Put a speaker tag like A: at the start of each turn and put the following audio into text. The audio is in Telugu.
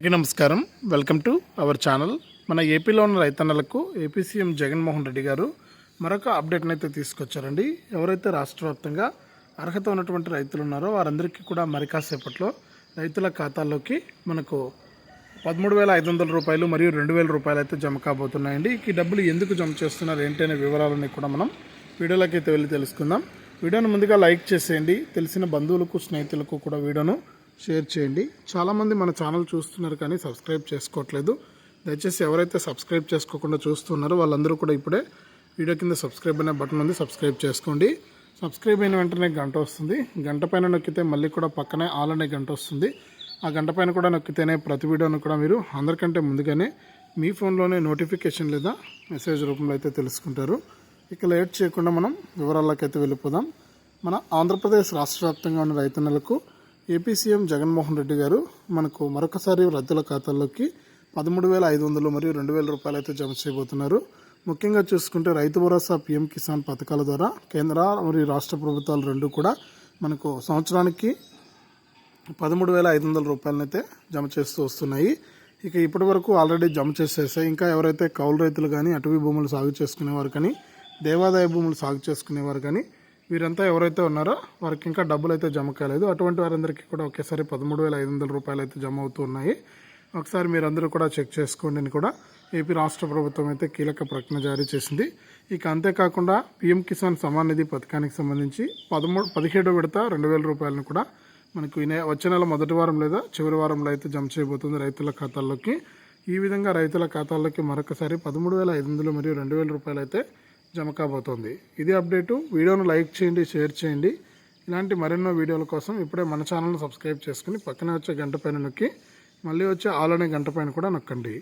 A: నమస్కారం. Welcome to our channel. మన ఏపీలో ఉన్న రైతన్నలకు ఏపీ సీఎం జగన్మోహన్ రెడ్డి గారు మరొక అప్డేట్ని అయితే తీసుకొచ్చారండి. ఎవరైతే రాష్ట్ర వ్యాప్తంగా అర్హత ఉన్నటువంటి రైతులు ఉన్నారో వారందరికీ కూడా మరి కాసేపట్లో రైతుల ఖాతాల్లోకి మనకు పదమూడు వేల ఐదు వందల రూపాయలు మరియు రెండు వేల రూపాయలు అయితే జమ కాబోతున్నాయండి. ఈ డబ్బులు ఎందుకు జమ చేస్తున్నారు? ఏంటనే వివరాలన్నీ కూడా మనం వీడియోలోకి అయితే వెళ్ళి తెలుసుకుందాం. వీడియోను ముందుగా లైక్ చేసేయండి. తెలిసిన బంధువులకు స్నేహితులకు కూడా వీడియోను షేర్ చేయండి. చాలామంది మన ఛానల్ చూస్తున్నారు కానీ సబ్స్క్రైబ్ చేసుకోవట్లేదు. దయచేసి ఎవరైతే సబ్స్క్రైబ్ చేసుకోకుండా చూస్తున్నారో వాళ్ళందరూ కూడా ఇప్పుడే వీడియో కింద సబ్స్క్రైబ్ అనే బటన్ ఉంది సబ్స్క్రైబ్ చేసుకోండి. సబ్స్క్రైబ్ అయిన వెంటనే గంట వస్తుంది. గంట పైన నొక్కితే మళ్ళీ కూడా పక్కనే ఆల్ అనే గంట వస్తుంది. ఆ గంట పైన కూడా నొక్కితేనే ప్రతి వీడియోను కూడా మీరు అందరికంటే ముందుగానే మీ ఫోన్లోనే నోటిఫికేషన్ లేదా మెసేజ్ రూపంలో అయితే తెలుసుకుంటారు. ఇక లేట్ చేయకుండా మనం వివరాల్లోకి అయితే వెళ్ళిపోదాం. మన ఆంధ్రప్రదేశ్ రాష్ట్ర వ్యాప్తంగా ఉన్న రైతన్నలకు ఏపీ సీఎం జగన్మోహన్ రెడ్డి గారు మనకు మరొకసారి రైతుల ఖాతాల్లోకి పదమూడు వేల ఐదు వందలు మరియు రెండు వేల రూపాయలు అయితే జమ చేయబోతున్నారు. ముఖ్యంగా చూసుకుంటే రైతు భరోసా పీఎం కిసాన్ పథకాల ద్వారా కేంద్ర మరియు రాష్ట్ర ప్రభుత్వాలు రెండు కూడా మనకు సంవత్సరానికి పదమూడు వేల ఐదు వందల రూపాయలనైతే జమ చేస్తూ వస్తున్నాయి. ఇక ఇప్పటి వరకు ఆల్రెడీ జమ చేసేసాయి. ఇంకా ఎవరైతే కౌలు రైతులు కానీ అటవీ భూములు సాగు చేసుకునేవారు కానీ దేవాదాయ భూములు సాగు చేసుకునేవారు కానీ వీరంతా ఎవరైతే ఉన్నారో వారికి ఇంకా డబ్బులు అయితే జమ కాలేదు. అటువంటి వారందరికీ కూడా ఒకేసారి పదమూడు వేల ఐదు వందల రూపాయలు అయితే జమ అవుతూ ఉన్నాయి. ఒకసారి మీరందరూ కూడా చెక్ చేసుకోండి అని కూడా ఏపీ రాష్ట్ర ప్రభుత్వం అయితే కీలక ప్రకటన జారీ చేసింది. ఇక అంతేకాకుండా పీఎం కిసాన్ సమాన్ నిధి పథకానికి సంబంధించి పదమూడు పదిహేడు విడత రెండు వేల రూపాయలను కూడా మనకు వచ్చే నెల మొదటి వారం లేదా చివరి వారంలో అయితే జమ చేయబోతుంది రైతుల ఖాతాల్లోకి. ఈ విధంగా రైతుల ఖాతాల్లోకి మరొకసారి పదమూడు వేల ఐదు వందలు మరియు రెండు వేల రూపాయలు అయితే జమ కాబోతోంది ఇది అప్డేటు. వీడియోను లైక్ చేయండి షేర్ చేయండి. ఇలాంటి మరెన్నో వీడియోల కోసం ఇప్పుడే మన ఛానల్ని సబ్స్క్రైబ్ చేసుకుని పక్కనే వచ్చే గంట పైన నొక్కి మళ్ళీ వచ్చే ఆల్ గంట పైన కూడా నొక్కండి.